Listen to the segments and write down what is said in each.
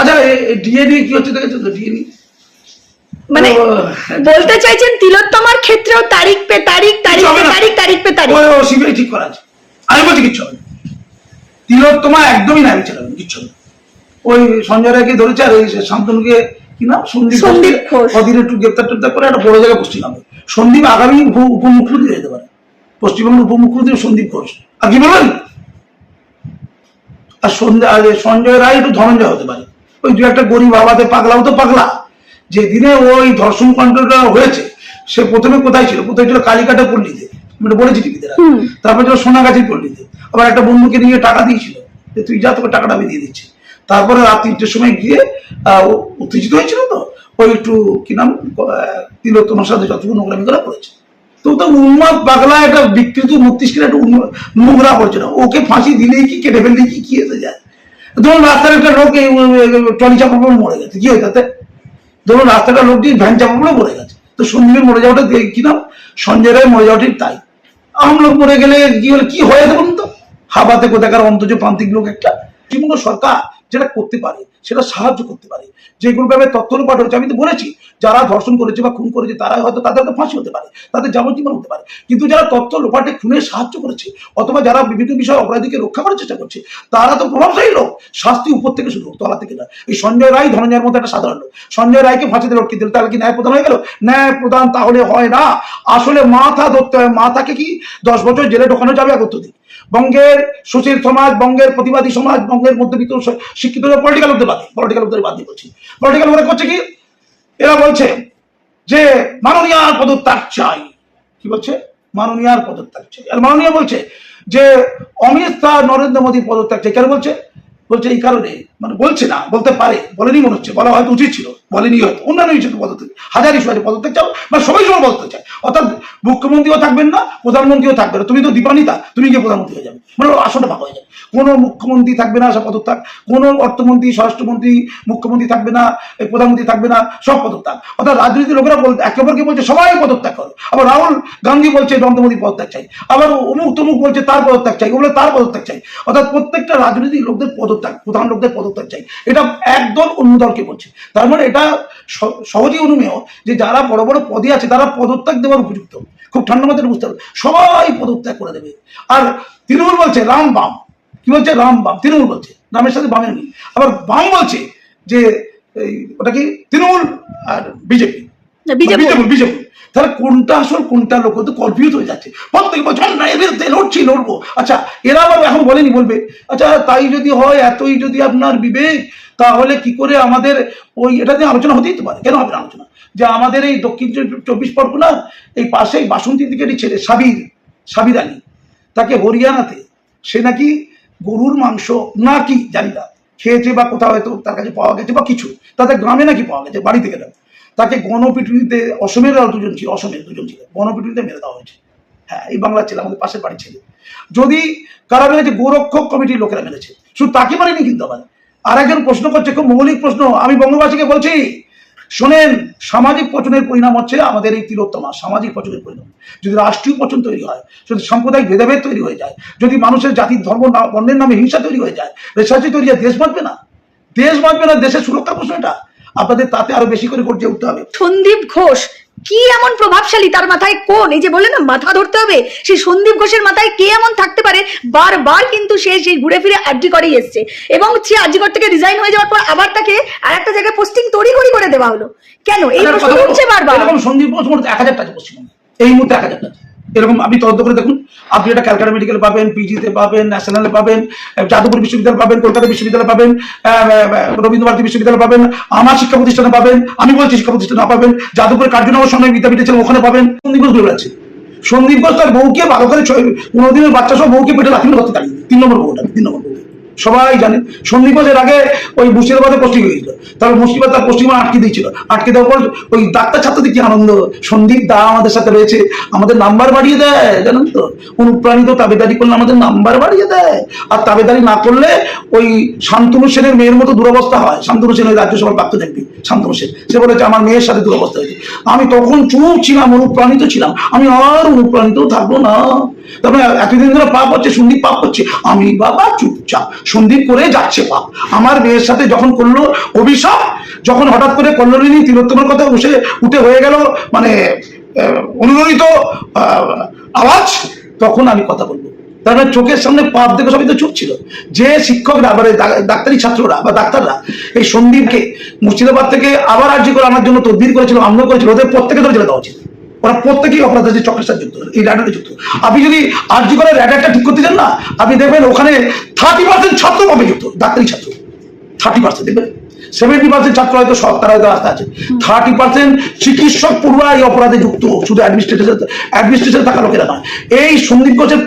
আচ্ছা ডিএনএ কি হচ্ছে দেখেছ তো ডিএনএ মানে বলতে চাইছেন তিলোত্তমার ক্ষেত্রেও তারিখ পে তারিখ তারিখ পে তারিখ তারিখ পে তারিখ। ও সিবিআই ঠিক করা আছে। আমি বলছি কিচ্ছু হবে তিলোত্তমা একদমই না বিচার হবে কিচ্ছু হবে ওই সঞ্জয় রায়কে ধরেছে আর ওই শান্তনুকে কি নাম? সন্দীপ কদিন একটু গ্রেপ্তার টেপ্তার করে একটা বড় জায়গায় পোস্টিং হবে সন্দীপ আগামী উপ- উপমুখ্যমন্ত্রী হয়ে যেতে পারে। পশ্চিমবঙ্গের উপমুখ্যমন্ত্রী সন্দীপ ঘোষ। আর কি বলবেন? আর সন্ধ্যা আর সঞ্জয় রায় একটু ধনঞ্জয় হতে পারে। ওই দু একটা গরিব বাবাতে পাগলাও তো পাগলা। যেদিনে ওই ধর্ষণ কাণ্ডটা হয়েছে সে প্রথমে কোথায় ছিল? কোথায় ছিল? কালীঘাটে পল্লীতে। মানে বলেছি টিভিতে। তারপর ছিল সোনাগাছির পল্লীতে। আবার একটা বন্ধুকে নিয়ে টাকা দিয়েছিল। যে তুই যা তোকে টাকাটা আমি দিয়ে দিচ্ছি। তারপরে রাত তিনটের সময় গিয়ে আহ, উত্তেজিত হয়েছিল তো? ওই একটু কি নাম? তিলোত্তমার সাথে যতটুকু নোংরামি করা করেছে। তো তো উন্মাদ পাগলা একটা বিকৃত মস্তিষ্কের একটা নোংরা করছে না। ওকে ফাঁসি দিলেই কি কেটে ফেললেই কি কি এসে যায়? ধরুন রাস্তার একটা লোক ট্রলি চাপা পড়ে মরে গেছে। কি হয় তাতে? ধরুন রাস্তাটা লোকটি ভ্যান চাপা পড়ে মরে গেছে। তো সন্দীপের মরে যাওয়াটা কি নাম? সঞ্জয় রায় মরে যাওয়া তাই। আম লোক মরে গেলে কি হলে? কি হয়ে যাবেন তো? হাবাতে কোথাকার অন্তজ প্রান্তিক লোক একটা। পশ্চিমবঙ্গ সরকার যেটা করতে পারে, সেটা সাহায্য করতে পারে। যেগুলো ভাবে তথ্য লোপাট হচ্ছে আমি তো বলেছি, যারা ধর্ষণ করেছে বা খুন করেছে তারা হয়তো তাদের তো ফাঁসি হতে পারে, তাদের যাবজ্জীবন হতে পারে। কিন্তু যারা তথ্য লোপাটে খুনে সাহায্য করেছে, অথবা যারা বিভিন্ন বিষয়ে অপরাধীকে রক্ষা করার চেষ্টা করছে, তারা তো প্রভাবশালী লোক। শাস্তি উপর থেকে শুরু তলা থেকে না এই সঞ্জয় রায় ধনঞ্জয়ের মতো একটা সাধারণ লোক। সঞ্জয় রায়কে ফাঁসিতে লটকে দিল, তাহলে কি ন্যায় প্রদান হয়ে গেল? ন্যায় প্রদান তাহলে হয় না। আসলে মাথা ধরতে হয়। মাথাকে কি? দশ বছর জেলে ঢোকানো যাবে আগত দিন। বঙ্গের সুশীল সমাজ, বঙ্গের প্রতিবাদী সমাজ, বঙ্গের মধ্যবিত্ত শিক্ষিত পলিটিক্যাল লোকদের বাদে পলিটিক্যাল লোকদের বাদ বলছি। পলিটিক্যাল লোকরা করছে কি? এরা বলছে যে মাননীয়ার পদত্যাগ চাই। কি বলছে? মাননীয়ার পদত্যাগ চাই। আর মাননীয় বলছে যে অমিত শাহ, নরেন্দ্র মোদীর পদত্যাগ চাই। কেন বলছে? বলছে এই কারণে মানে বলছে না, বলতে পারে, বলেনি মনে হচ্ছে, বলা হয়তো উচিত ছিল। বলেনি হয়তো অন্যান্য ইস্যুতে পদত্যাগ হাজার ইস্যু আছে পদত্যাগ চাও, বা সবাই সময় পদত্যাগ চায়। অর্থাৎ মুখ্যমন্ত্রীও থাকবেন না, প্রধানমন্ত্রীও থাকবে না। তুমি তো দীপানিতা তুমি গিয়ে প্রধানমন্ত্রী হয়ে যাবে। মানে আসনটা ভাগ হয়ে যাবে। কোনো মুখ্যমন্ত্রী থাকবে না সব পদত্যাগ। কোনো অর্থমন্ত্রী, স্বরাষ্ট্রমন্ত্রী, মুখ্যমন্ত্রী থাকবে না প্রধানমন্ত্রী থাকবে না, সব পদত্যাগ। অর্থাৎ রাজনীতির লোকেরা বলতে একে অপরকে বলছে সবাই পদত্যাগ করো। আবার রাহুল গান্ধী বলছে নরেন্দ্র মোদী পদত্যাগ চাই। আবার অমুক তমুক বলছে তার পদত্যাগ চাই। ওগুলো তার পদত্যাগ চাই। অর্থাৎ প্রত্যেকটা রাজনৈতিক লোকদের পদত্যাগ, প্রধান লোকদের পদত্যাগ চাই। এটা একদল অন্য দলকে বলছে। তার মানে এটা স- সহজেই অনুমেয় যে যারা বড় বড় পদে আছে, তারা পদত্যাগ দেওয়ার উপযুক্ত। খুব ঠান্ডা মাথায় বুঝতে হবে। সবাই পদত্যাগ করে দেবে। আর তৃণমূল বলছে, রাম বাম। কি বলছে? রাম বাম। তৃণমূল বলছে। রামের সাথে বামের নেই আবার বাম বলছে যে ওটা কি? তৃণমূল আর বিজেপি। তাহলে কোনটা আসল, কোনটা লোক? তো কনফিউজ হয়ে যাচ্ছে। প্রত্যেক বছর না লড়ছি, লড়বো। আচ্ছা এরা আবার এখন বলেনি, বলবে। আচ্ছা তাই যদি হয়, এতই যদি আপনার বিবেক, তাহলে কি করে আমাদের ওই এটা নিয়ে আলোচনা হতেই তো পারে? কেন হবে আলোচনা? যে আমাদের এই দক্ষিণ চব্বিশ- পরগনা এই পাশেই বাসন্তী দিকের ছেলে সাবির সাবির আলী, তাকে হরিয়ানাতে, সে নাকি গরুর মাংস নাকি, জানি না, খেয়েছে বা কোথাও হয়তো তার কাছে পাওয়া গেছে বা কিছু, তাদের গ্রামে নাকি পাওয়া গেছে, বাড়ি থেকে তাকে গণপিটুনিতে অসমের দুজন ছিল, অসমের দুজন ছিল, গণপিটুনিতে মেরে দেওয়া হয়েছে। হ্যাঁ এই বাংলার ছেলে আমাদের পাশের বাড়ির ছেলে। যদি কারা মেরেছে গোরক্ষক কমিটির লোকেরা মেরেছে, শুধু তাকে মারেনি কিন্তু আবার। আর একজন প্রশ্ন করছে, খুব মৌলিক প্রশ্ন, আমি বঙ্গবাসীকে বলছি, শোনেন, সামাজিক পচনের পরিণাম হচ্ছে আমাদের এই তিলোত্তমা, সামাজিক পচনের পরিণাম। যদি রাষ্ট্রীয় পচন তৈরি হয়, যদি সাম্প্রদায়িক ভেদাভেদ তৈরি হয়ে যায়, যদি মানুষের জাতির ধর্ম বর্ণের নামে হিংসা তৈরি হয়ে যায় রেশাচি তৈরি হয় দেশ বাঁচবে না। দেশ বাঁচবে না, দেশের সুরক্ষার প্রশ্ন এটা। আপনাদের তাতে আরও বেশি করে গর্জে উঠতে হবে। সন্দীপ ঘোষ কি এমন প্রভাবশালী? তার মাথায় কোন? এই যে বলে না মাথা ধরতে হবে। সেই সন্দীপ ঘোষের মাথায় কে এমন থাকতে পারে? বারবার কিন্তু সে সেই ঘুরে ফিরে আর্জি করেই এসছে। এবং সে আর্জিকর থেকে রিজাইন হয়ে যাওয়ার পর আবার তাকে আর একটা জায়গায় পোস্টিং তড়ি ঘড়ি করে দেওয়া হলো। কেন? এই প্রশ্ন উঠছে বারবার। এরকম সন্দীপ ঘোষ মোট এক হাজারটা আছে পশ্চিমবঙ্গে। এই মুহূর্তে এক হাজারটা আছে। এরকম আপনি তদন্ত করে দেখুন। আপনি এটা ক্যালকাটা মেডিকেল পাবেন, পিজিতে পাবেন, ন্যাশনালে পাবেন যাদবপুর বিশ্ববিদ্যালয় পাবেন, কলকাতা বিশ্ববিদ্যালয় পাবেন রবীন্দ্র ভারতী বিশ্ববিদ্যালয় পাবেন, আমার শিক্ষা প্রতিষ্ঠানে পাবেন, আমি বলছি শিক্ষা প্রতিষ্ঠানে পাবেন যাদবপুরের কার্যনগর সময় বিদ্যাপীঠে ছিলেন ওখানে পাবেন। সন্দীপ আছে। সন্দীপ ঘোষ তার বউকে ভালো করে পনেরো দিনের বাচ্চা সব বউকে পেটে রাখেন করতে তিন নম্বর বউটা, তিন নম্বর সবাই জানেন সন্দীপ ঘোষের আগে ওই মুর্শিদাবাদে পোস্টিং হয়েছিল। তারপর মুর্শিদাবাদ তার পোস্টিং আটকে দিয়েছিল। আটকে দেওয়ার পর ওই ডাক্তার ছাত্রদের কি আনন্দ? সন্দীপ দা আমাদের সাথে রয়েছে। আমাদের নাম্বার বাড়িয়ে দেয়, জানেন তো? অনুপ্রাণিত তাবেদারি করলে আমাদের নাম্বার বাড়িয়ে দেয়। আর তাবেদারি না করলে ওই শান্তনু সেনের মেয়ের মতো দুরবস্থা হয়। শান্তনু সেন ওই রাজ্যসভার প্রাপ্ত দেখবি শান্তনু সেন। সে বলেছে, আমার মেয়ের সাথে দুরবস্থা হয়েছে। আমি তখন চুপ ছিলাম, অনুপ্রাণিত ছিলাম। আমি আর অনুপ্রাণিত থাকব না। তারপরে এতদিন ধরে পাপ হচ্ছে, সন্দীপ পাপ হচ্ছে আমি বাবা চুপচাপ সন্দীপ করে যাচ্ছে পাপ। আমার মেয়ের সাথে যখন করল অভিশাপ, যখন হঠাৎ করে কল্লোলিনী তিলোত্তমের কথা বসে উঠে হয়ে গেল মানে অনুরণিত আওয়াজ, তখন আমি কথা বলব। তার মানে চোখের সামনে পাপ দেখে সবাই তো চুপ ছিল। যে শিক্ষকরা মানে ডাক্তারি ছাত্ররা বা ডাক্তাররা, এই সন্দীপকে মুর্শিদাবাদ থেকে আবার আর্য করে আনার জন্য তদবির করেছিল, আমল করেছিল, ওদের প্রত্যেকে ধরে জেলে দেওয়া উচিত। ওরা প্রত্যেকেই অপরাধ যে চক্রের সাথে যুক্ত, এই র্যাডারে যুক্ত। আপনি যদি আর্জি করে র্যাডারটা ঠিক করতে চান না, আপনি দেখবেন ওখানে থার্টি পার্সেন্ট ছাত্র পাবে যুক্ত ডাক্তারি ছাত্র। থার্টি পার্সেন্ট দেখবেন? সেভেন্টি পার্সেন্ট ছাত্র হয়তো সব, তারা হয়তো আস্থা আছে। থার্টি পার্সেন্ট চিকিৎসক পড়ুয়া এই অপরাধে যুক্ত, শুধু অ্যাডমিনিস্ট্রেশন অ্যাডমিনিস্ট্রেশন থাকা লোকেরা নয়। এই সন্দীপ ঘোষের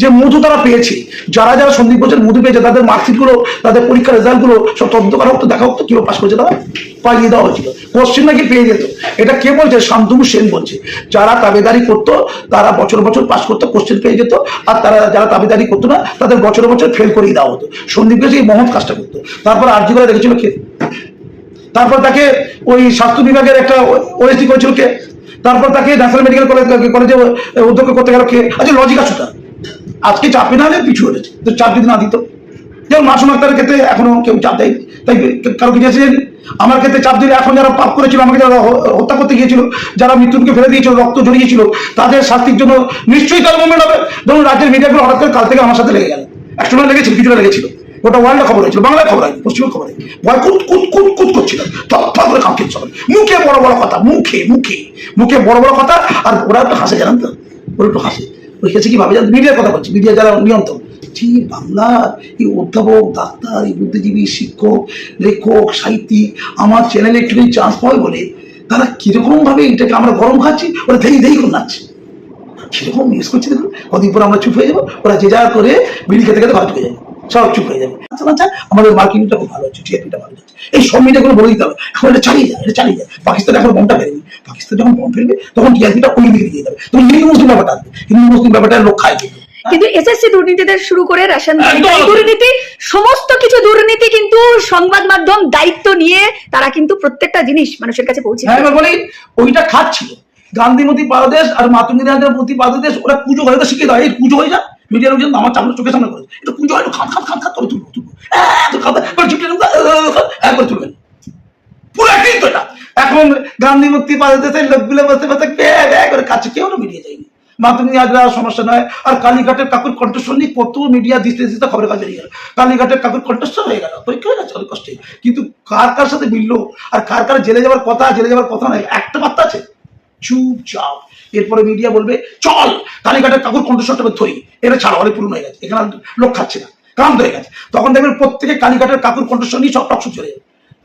যে মধু তারা পেয়েছে, যারা যারা সন্দীপ ঘোষের মধু পেয়েছে, তাদের মার্কশিটগুলো তাদের পরীক্ষার রেজাল্টগুলো সব তদন্ত করা হতো দেখা হতো কীভাবে পাস করেছে তারা? পাইয়ে দেওয়া হয়েছিল। কোশ্চেন নাকি পেয়ে যেত। এটা কে বলছে? শান্তনু সেন বলছে। যারা তাবেদারি করতো, তারা বছর বছর পাস করতো কোশ্চেন পেয়ে যেত। আর তারা যারা তাবেদারি করতো না, তাদের বছর বছর ফেল করিয়ে দেওয়া হতো। সন্দীপ ঘোষ এই মহৎ কাজটা করতো। তারপর আর্জি করে দেখেছিল কে? তারপর তাকে ওই স্বাস্থ্য বিভাগের একটা ওএসডি করেছিল কে? তারপর তাকে ন্যাশনাল মেডিকেল কলেজ, কলেজে অধ্যক্ষ করতে গেল কে? আচ্ছা লজিক আছে তার আজকে চাপে না হলে পিছু হয়েছে তো চাপ যদি না দিত। যেমন মাসুম আক্তারের ক্ষেত্রে এখনও কেউ চাপ দেয় তাই কারও কিছু আমার ক্ষেত্রে চাপ দিলে এখন যারা পাপ করেছিল, আমাকে যারা হত্যা করতে গিয়েছিল, যারা মৃত্যুকে ফেলে দিয়েছিল, রক্ত জড়িয়েছিল তাদের শাস্তির জন্য নিশ্চয়ই তার মুভমেন্ট হবে। ধরুন রাজ্যের মিডিয়াগুলো হঠাৎ করে কাল থেকে আমার সাথে লেগে গেল। একসময় লেগেছিল, কিছুটা লেগেছিল। গোটা ওয়ার্ল্ডে খবর হয়েছিল, বাংলায় খবর হয়নি পশ্চিমের খবর হয়নি। ভয় কুত কুত কুত কুত করছিল। থপ করে কামকে চলে মুখে বড় বড় কথা, মুখে মুখে মুখে বড় বড় কথা, আর ওরা একটু হাসে, জানেন তো? ওরা একটু হাসে। ওই কাছে কি ভাবে জানেন? মিডিয়ার কথা বলছি, মিডিয়া যারা নিয়ন্ত্রণ যে বাংলা, এই অধ্যাপক, ডাক্তার, এই বুদ্ধিজীবী, শিক্ষক, লেখক, সাহিত্যিক, আমার চ্যানেলে একটুখানি চান্স পাবে বলে, তারা কীরকম ভাবে এটাকে আমরা গরম খাচ্ছি? ওরা ধেই ধেই করে নাচছে। সেরকম ইউজ করছে দেখুন। কদিন পর আমরা চুপ হয়ে যাব, ওরা যে যা করে, বিড়ি খেতে খেতে ঘর ঢুকে যাবে। সব চুপ হয়ে যাবে। আচ্ছা আচ্ছা আমাদের মার্কেটিংটা খুব ভালো হচ্ছে টিআরপিটা ভালো হচ্ছে। এই সব মিডিয়াগুলো বলে দিতে হবে এখন এটা চালিয়ে যায় এটা চালিয়ে যায় পাকিস্তান এখন বমটা ফেলেনি। পাকিস্তান যখন বম ফেলবে তখন টিআরপিটা ওই দিকে দিয়ে যাবে। তখন হিন্দু মুসলিম ব্যাপারটা আসবে। হিন্দু মুসলিম ব্যাপারটা লোক খায় কিন্তু। কিন্তু এসএসসি দুর্নীতিদের শুরু করে রেশন দুর্নীতি সমস্ত কিছু দুর্নীতি কিন্তু সংবাদ মাধ্যম দায়িত্ব নিয়ে তারা কিন্তু প্রত্যেকটা জিনিস মানুষের কাছে পৌঁছে হ্যাঁ বলি ওইটা খাচ্ছিল গান্ধী গান্ধীমতি পারদেশ আর মাতঙ্গী মতি পারদেশ ওরা পুজো হয়ে তো শিখে দেয় এই পুজো হয়ে যায় মিডিয়ার লোকজন আমার চামড়া চোখের সামনে করেছে। এটা পুজো হয় খান খান খান খান করে তুলবো তুলবো। হ্যাঁ, করে তুলবেন। পুরো একই তো এটা। এখন গান্ধী মুক্তি পারদেশের লোকগুলো বসে বসে ব্যা ব্যা করে কাছে কেউ না মিডিয়া যায়নি মাতঙ্গী আজরা সমস্যা নয়। আর কালীঘাটের কাকুর কণ্ঠস্বর নিয়ে কত মিডিয়া দিতে দিতে খবরের কাজ বেরিয়ে গেল। কালীঘাটের কাকুর কণ্ঠস্বর হয়ে গেল। পরীক্ষা হয়ে গেছে অনেক কষ্টে। কিন্তু কার কার সাথে মিললো? আর কার কার জেলে যাওয়ার কথা জেলে যাওয়ার কথা নয় একটা বার্তা আছে। চুপচাপ এরপরে মিডিয়া বলবে, চল, কালীঘাটের কাকুর কণ্ঠস্বরটা ধরি। এটা ছাড়া, অনেক পুরনো হয়ে গেছে। এখানে লোক খাচ্ছে না। ক্লান্ত হয়ে গেছে। তখন দেখবেন প্রত্যেকে কালীঘাটের কাকুর কণ্ঠস্বর নিয়ে সব টকশো চলে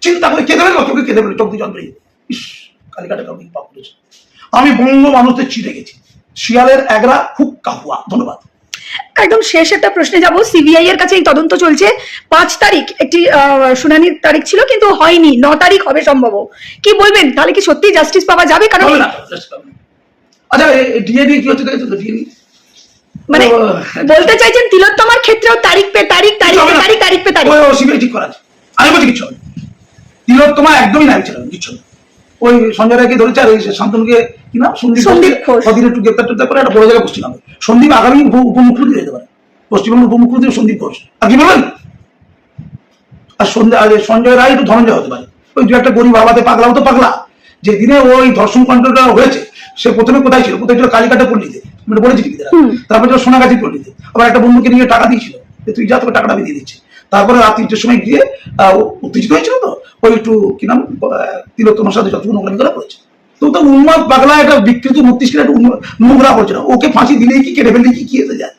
চিন্তা করে কেঁদে ফেলবে কেউ কেঁদে ফেলবে চোখ দিয়ে যাবে। ইস, কালীঘাটের কাকুর পাপ আমি বঙ্গ মানুষদের চিনে গেছি। শিয়ালের একরা হুক্কা কাহুয়া ধন্যবাদ। একদম শেষ একটা প্রশ্নে যাব। সিবিআই এর কাছে এই তদন্ত চলছে। পাঁচ তারিখ একটি শুনানির তারিখ ছিল কিন্তু হয়নি। ন তারিখ হবে সম্ভব। কি বলবেন? তাহলে কি সত্যি জাস্টিস পাওয়া যাবে? কারণ। আচ্ছা ডিএনএ কি হচ্ছে ডিএনএ মানে বলতে চাইছেন তিলোত্তমার ক্ষেত্রেও তারিখ পে তারিখ তারিখ পে তারিখ তারিখ পে তারিখ। সিবিআই ঠিক করা আছে। আমি বলছি কিছু হবে তিলোত্তমা একদমই নাই ছিল কিছু না। ওই সঞ্জয় রায়কে ধরেছে আর ওই শান্তনুকে কি নাম? সন্দীপ কদিন একটু গ্রেপ্তার টেপ্তার করে একটা বড় জায়গায় হবে সন্দীপ আগামী উপ- উপমুখ্যমন্ত্রী হতে পারে। পশ্চিমবঙ্গের উপমুখ্যমন্ত্রী সন্দীপ ঘোষ। আর কি বলবেন? আর সন্ধ্যা সঞ্জয় রায় একটু ধনঞ্জয় হতে পারে। ওই দু একটা গরিব বাবাতে পাগলাও তো পাগলা। যেদিনে ওই ধর্ষণ কন্ট্রোলটা হয়েছে সে প্রথমে কোথায় ছিল? কোথায় ছিল? কালীঘাটে পল্লীতে। মানে বলেছি তারপরে ছিল সোনাগাছি পল্লীতে। আবার একটা বন্ধুকে নিয়ে টাকা দিয়েছিল। তুই যা তোকে টাকাটা আমি দিয়ে দিচ্ছি। তারপরে রাত তিনটের সময় গিয়ে উত্তেজিত হয়েছিল তো? ওই একটু, কি নাম তিলোত্তমার সাথে যতটুকু নোংরামি করা করেছে তো তো উন্মাদ পাগলা একটা বিকৃত মস্তিষ্কের একটা নোংরা করছে না ওকে ফাঁসি দিলেই কি, কেটে ফেললেই কি কি হতে যায়?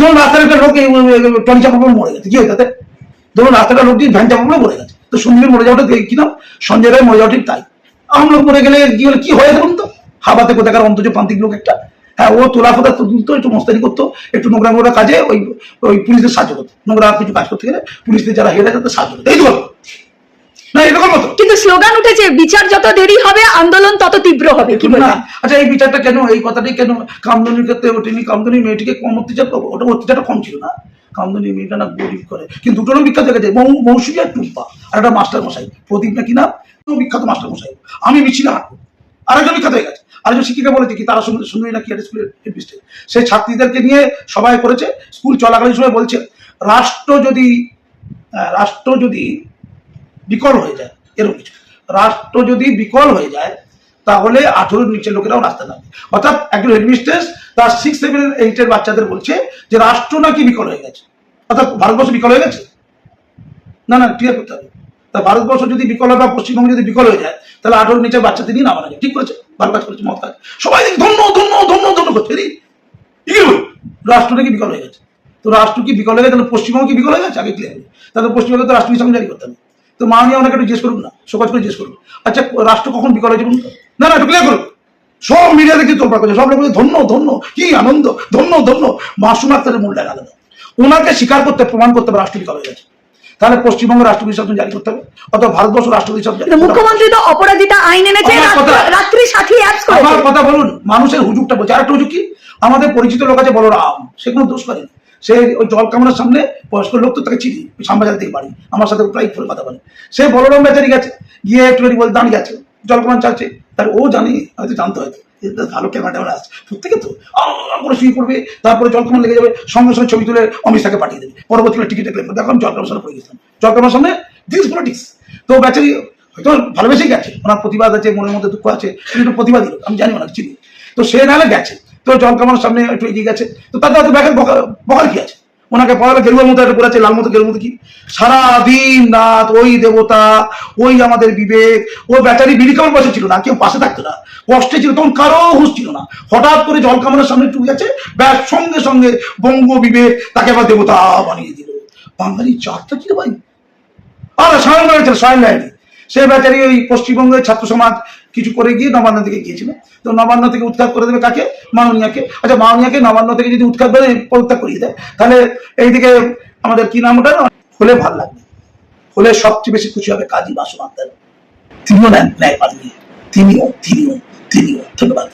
ধরুন রাস্তার একটা লোক টলি চাপা মরে গেছে। কি হয় তাতে? ধরুন রাস্তাটা লোক দিয়ে ভ্যান চাপা মরে গেছে। তো সন্দীপের মরে যাওয়াটা কি নাম? সঞ্জয় রায় মরে যাওয়া ঠিক তাই। আম লোক মরে গেলে কি হলে, কি হয়ে দেখুন তো? হাবাতে কোথাকার অন্তর্য প্রান্তিক লোক একটা। হ্যাঁ ও তোলা ফোটা তুলতো একটু মস্তানি করতো একটু নোংরা নোংরা কাজে ওই ওই পুলিশদের সাহায্য করতো। নোংরা কিছু কাজ করতে গেলে পুলিশদের যারা হেরে তাদের সাহায্য করতো। এই তো। না এরকম কিন্তু স্লোগান উঠেছে বিচার যত দেরি হবে আন্দোলন তত তীব্র হবে কি না আচ্ছা এই বিচারটা কেন এই কথাটাই কেন কামদনির ক্ষেত্রে ওঠেনি? কামদনি মেয়েটিকে কম অত্যাচার করব? ওটা অত্যাচারটা কম ছিল না। কামদনি মেয়েটা না গরিব করে। কিন্তু দুটোরও বিখ্যাত গেছে মৌ- মৌসুমী আর টুম্পা। আর একটা মাস্টার মশাই প্রদীপ না কি না বিখ্যাত মাস্টার মশাই আমি মিছিলে হাঁটবো। আরেকজন বিখ্যাত হয়ে গেছে। আরেকজন শিক্ষিকা বলেছে কি, তারা সুন্দর সুন্দরী নাকি একটা স্কুলের হেডমিস্ট্রেস সেই ছাত্রীদেরকে নিয়ে সবাই করেছে, স্কুল চলাকালীন সময় বলছে, রাষ্ট্র যদি রাষ্ট্র যদি বিকল হয়ে যায় এরকম কিছু রাষ্ট্র যদি বিকল হয়ে যায়, তাহলে আঠেরোর নিচের লোকেরাও রাস্তা নামবে। অর্থাৎ একজন হেডমিস্ট্রেস, তার সিক্স সেভেন এইটের বাচ্চাদের বলছে যে, রাষ্ট্র নাকি বিকল হয়ে গেছে? অর্থাৎ ভারতবর্ষ বিকল হয়ে গেছে? না না ক্লিয়ার করতে হবে। তা ভারতবর্ষ যদি বিকল হয় বা পশ্চিমবঙ্গ যদি বিকল হয়ে যায়, তাহলে আঠেরোর নিচে বাচ্চাদের নিয়ে নামানো যায়। ঠিক করেছে? ভালো কাজ করেছে মত সবাই দেখি ধন্য ধন্য ধন্য ধন্য করছে। রাষ্ট্র নাকি বিকল হয়ে গেছে? তো রাষ্ট্র কি বিকল হয়ে গেছে? তাহলে পশ্চিমবঙ্গ কি বিকল হয়ে গেছে? আগে ক্লিয়ার তাহলে পশ্চিমবঙ্গে তো রাষ্ট্র হিসাবে জারি করতে হবে। তো মাননীয় ওনাকে একটু জিজ্ঞেস করুন না সকাজ করে জিজ্ঞেস করুন। আচ্ছা রাষ্ট্র কখন বিকল হয়েছে না না, একটু ক্লিয়ার করুন। সব মিডিয়া দেখে তোলপা করছে। সব লোক ধন্য ধন্য, কি আনন্দ, ধন্য ধন্য। মাসুম আক্তারের মূল্য আলাদা ওনাকে স্বীকার করতে, প্রমাণ করতে হবে রাষ্ট্র বিকল হয়ে গেছে। তাহলে পশ্চিমবঙ্গ রাষ্ট্রপতি বিসর্জন জারি করতে হবে অথবা ভারতবর্ষ রাষ্ট্রপতি হবে। মুখ্যমন্ত্রী তো আইন এনেছে রাত্রি- সাথী অ্যাপস আমার কথা বলুন মানুষের হুজুকটা বলছে। আর একটা হুজুক কি? আমাদের পরিচিত লোক আছে বলরাম সে কোনো দোষ করেনি সে ওই জল কামড়ার সামনে বয়স্ক লোক তো তাকে চিনি শ্যামবাজার থেকে বাড়ি। আমার সাথে প্রায় ফোনে কথা বলে। সে বলরাম বেচারি গেছে গিয়ে একটু বলে দাঁড়িয়ে গেছে জল কামড় চাচ্ছে। তার ও জানি হয়তো জানতে হয়তো। ভালো ক্যামেরা আসছে প্রত্যেকে তো করে শুয়ে পড়বে, তারপরে জল কামড় লেগে যাবে, সঙ্গে সঙ্গে ছবি তুলে অমিত পাঠিয়ে দেবে। পরবর্তীকালে টিকিটে ক্লেম দেখো, আমি জল কামড় সামনে পড়ে গেছিলাম। জল কামড়ার সামনে দিস পলিটিক্স তো বেচারি হয়তো ভালোবেসেই গেছে। ওনার প্রতিবাদ আছে, মনের মধ্যে দুঃখ আছে একটু প্রতিবাদী লোক, আমি জানি ওনাকে চিনি। তো সে নাহলে গেছে। তো জল কামানোর সামনে একটু এগিয়ে গেছে। তো তাতে ব্যাগের বকার কি আছে। ওনাকে পড়ালে গেরুয়ার মতো একটা পড়াচ্ছে লাল মতো গেরুর মতো কি? সারা দিন রাত, ওই দেবতা, ওই আমাদের বিবেক, ও ব্যাটারি বিড়ি কামার বসে ছিল না কেউ পাশে থাকতো না। কষ্টে ছিল, তখন কারও হুঁশ ছিল না। হঠাৎ করে জল কামানোর সামনে একটু গেছে, ব্যাস, সঙ্গে সঙ্গে বঙ্গ বিবেক তাকে আবার দেবতা বানিয়ে দিল। বাঙালি চারটা রে ভাই? আর স্বয়ং রয়েছে স্বয়ং সে বেচারি ওই পশ্চিমবঙ্গের ছাত্র সমাজ কিছু করে গিয়ে নবান্ন থেকে গিয়েছিল। তো নবান্ন থেকে উৎখাত করে দেবে কাকে? মাননীয়াকে। আচ্ছা মাননীয়াকে নবান্ন থেকে যদি উৎখাত করে পরিত্যাগ করিয়ে দেয়, তাহলে এইদিকে আমাদের কি নাম ওটা হলে ভালো লাগবে। হলে সবচেয়ে বেশি খুশি হবে কাজী বাসু আন্দার তিনিও নেন ন্যায় পাননি তিনিও তিনিও তিনিও। ধন্যবাদ।